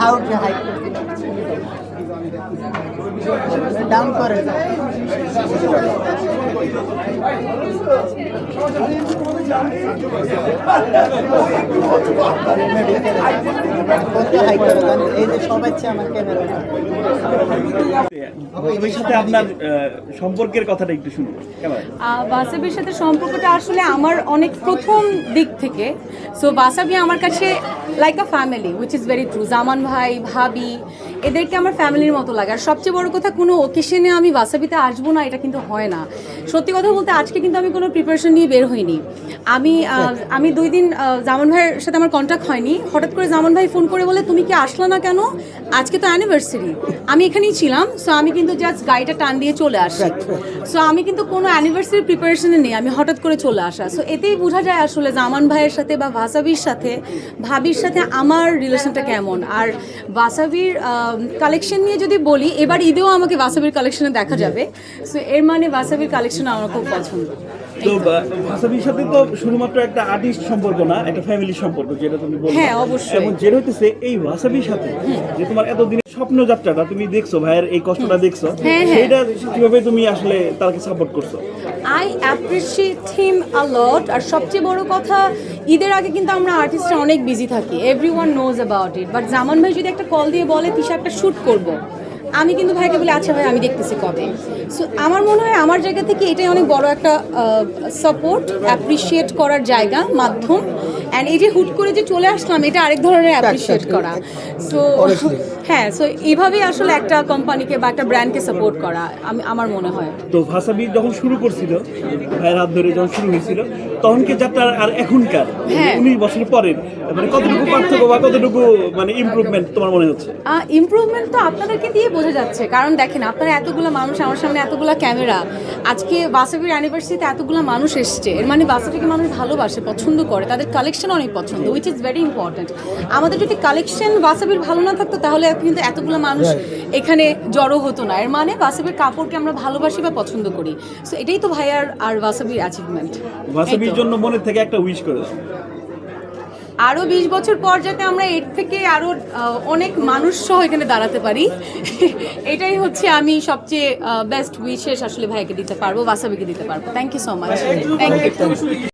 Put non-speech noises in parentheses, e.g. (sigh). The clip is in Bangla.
হাউ টু হাইট সবাই ওই সাথে আপনার সম্পর্কের কথাটা একটু শুনুন। কেমন? আহ, বাসাবির সাথে সম্পর্কটা আসলে আমার অনেক প্রথম দিক থেকে। সো বাসাবি আমার কাছে like a family, which is very true. Zaman bhai, bhabi, এদেরকে আমার ফ্যামিলির মতো লাগে। আর সবচেয়ে বড় কথা কোনো ওকেশনে আমি বাসাবিতে আসব না এটা কিন্তু হয় না। সত্যি কথা বলতে আজকে কিন্তু আমি কোনো প্রিপারেশন নিয়ে বের হইনি। আমি আমি দুই দিন জামান ভাইয়ের সাথে আমার কন্ট্যাক্ট হয়নি। হঠাৎ করে জামান ভাই ফোন করে বলে তুমি কি আসলা না কেন? আজকে তো অ্যানিভার্সারি আমি এখানেই ছিলাম সো আমি কিন্তু জাস্ট গাড়িটা টান দিয়ে চলে আসি। সো আমি কিন্তু কোনো অ্যানিভার্সারি প্রিপারেশনে নেই আমি হঠাৎ করে চলে আসা। সো এতেই বোঝা যায় আসলে জামান ভাইয়ের সাথে বা ভাসাবির সাথে ভাবির সাথে আমার রিলেশনটা কেমন। আর ভাসাবির কালেকশন নিয়ে যদি বলি এবার ঈদেও আমাকে ভাসাবির কালেকশনে দেখা যাবে। সো এর মানে ভাসাবির কালেকশন আমার খুব পছন্দ। তো ভাসাবির সাথে তো শুধুমাত্র একটা আর্টিস্ট সম্পর্ক না একটা ফ্যামিলির সম্পর্ক যেটা তুমি বলছো হ্যাঁ, অবশ্যই। এবং যেটা হইতেছে এই ভাসাবির সাথে যে তোমার এতদিনের স্বপ্ন যাত্রাটা তুমি দেখছ ভাইয়ের এই কষ্টটা দেখছ হ্যাঁ, হ্যাঁ। সেইটা কীভাবে তুমি আসলে তাকে সাপোর্ট করছ? আই অ্যাপ্রিসিয়েট হিম লট আর সবচেয়ে বড় কথা ঈদের আগে কিন্তু আমরা আর্টিস্টরা অনেক বিজি থাকি। Every one knows about it but Zaman ভাই যদি একটা কল দিয়ে বলে তিশা একটা শ্যুট করব। আমি কিন্তু ভাইকে বলি আচ্ছা ভাই আমি দেখতেছি কবে। সো আমার মনে হয় আমার জায়গা থেকে এটাই অনেক বড় একটা সাপোর্ট অ্যাপ্রিসিয়েট করার জায়গা মাধ্যম। অ্যান্ড এই যে হুট করে যে চলে আসলাম এটা আরেক ধরনের অ্যাপ্রিসিয়েট করা। সো (laughs) হ্যাঁ সো এইভাবেই আসলে একটা কোম্পানিকে বা একটা ব্র্যান্ডকে সাপোর্ট করা আমি আমার মনে হয়। তো ভাসাবি যখন শুরু করছিল ভাইয়ের হাত ধরে যখন শুরু হয়েছিল তখন কি যাত্রা আর এখনকার হ্যাঁ। উনিশ বছর পরের মানে কতটুকু পার্থক্য বা কতটুকু মানে ইমপ্রুভমেন্ট তোমার মনে হচ্ছে? ইমপ্রুভমেন্ট তো আপনাদেরকে দিয়ে বোঝা যাচ্ছে। কারণ দেখেন আপনারা এতগুলো মানুষ আমার সামনে এতগুলো ক্যামেরা আজকে বাসাবির অ্যানিভার্সারিতে এতগুলো মানুষ এসছে। এর মানে বাসাবিকে মানুষ ভালোবাসে পছন্দ করে তাদের কালেকশন অনেক পছন্দ উইচ ইজ ভেরি ইম্পর্ট্যান্ট আমাদের যদি কালেকশন বাসাবির ভালো না থাকতো তাহলে কিন্তু এতগুলো মানুষ এখানে জড়ো হতো না। এর মানে বাসাবির কাপড়কে আমরা ভালোবাসি বা পছন্দ করি। সো এটাই তো ভাইয়ার আর বাসাবির অ্যাচিভমেন্ট ভাসাবির জন্য মনের থেকে একটা উইশ করে দাও। আরও বিশ বছর পর যাতে আমরা এর থেকে আরও অনেক মানুষ সহ এখানে দাঁড়াতে পারি (laughs) এটাই হচ্ছে আমি সবচেয়ে বেস্ট উইশেস আসলে ভাইকে দিতে পারব বাসাবিকে দিতে পারব। Thank you so much thank you